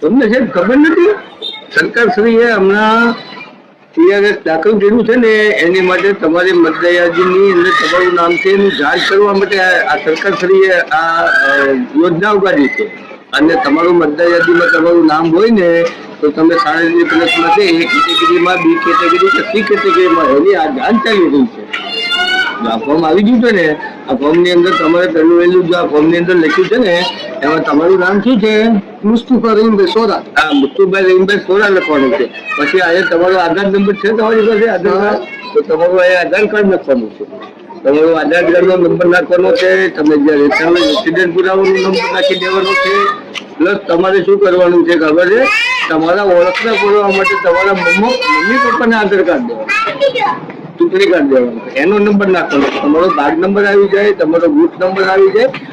તમને ખબર નથી? સરકાર શ્રીએ હમણાં ટીઆરએસ દાખલ છે ને, એની માટે તમારી મતદાર યાદીની અંદર તમારું નામ છે એનું જાણ કરવા માટે આ સરકાર આ યોજના ઉગાડી છે. અને તમારું મતદાર યાદીમાં તમારું નામ હોય ને, તો તમે સાડા પ્લસમાં છે એ કેટેગરીમાં, બી કેટેગરી કે સી એની આ જાણ ચાલી છે. જો આવી ગયું છે ને આ ફોર્મની અંદર તમારે પહેલું વહેલું જો આ ફોર્મની અંદર લખ્યું છે ને એમાં તમારું નામ શું છે? મુસ્તુફા રહીમભાઈ સોરા. હા મુત્તુભાઈ રહીમભાઈ સોરા લખવાનું છે. પછી અહીંયા તમારો આધાર નંબર છે તમારી પાસે આધાર કાર્ડ? તો તમારું અહીંયા આધાર કાર્ડ લખવાનું છે. તમારો આધાર કાર્ડ નો નંબર નાખવાનો છે તમે જે રેશનનો રેસિડેન્ટ પુરાવાનો નંબર નાખી દેવાનો છે. પ્લસ તમારે શું કરવાનું છે ખબર છે? તમારા ઓળખના પુરાવા માટે તમારા મમ્મી મમ્મી પપ્પાને આધાર કાર્ડ દેવાનું ચૂંટણી કાર્ડ દેવાનું. એનો નંબર નાખવાનો. તમારો કાર્ડ નંબર આવી જાય, તમારો બુથ નંબર આવી જાય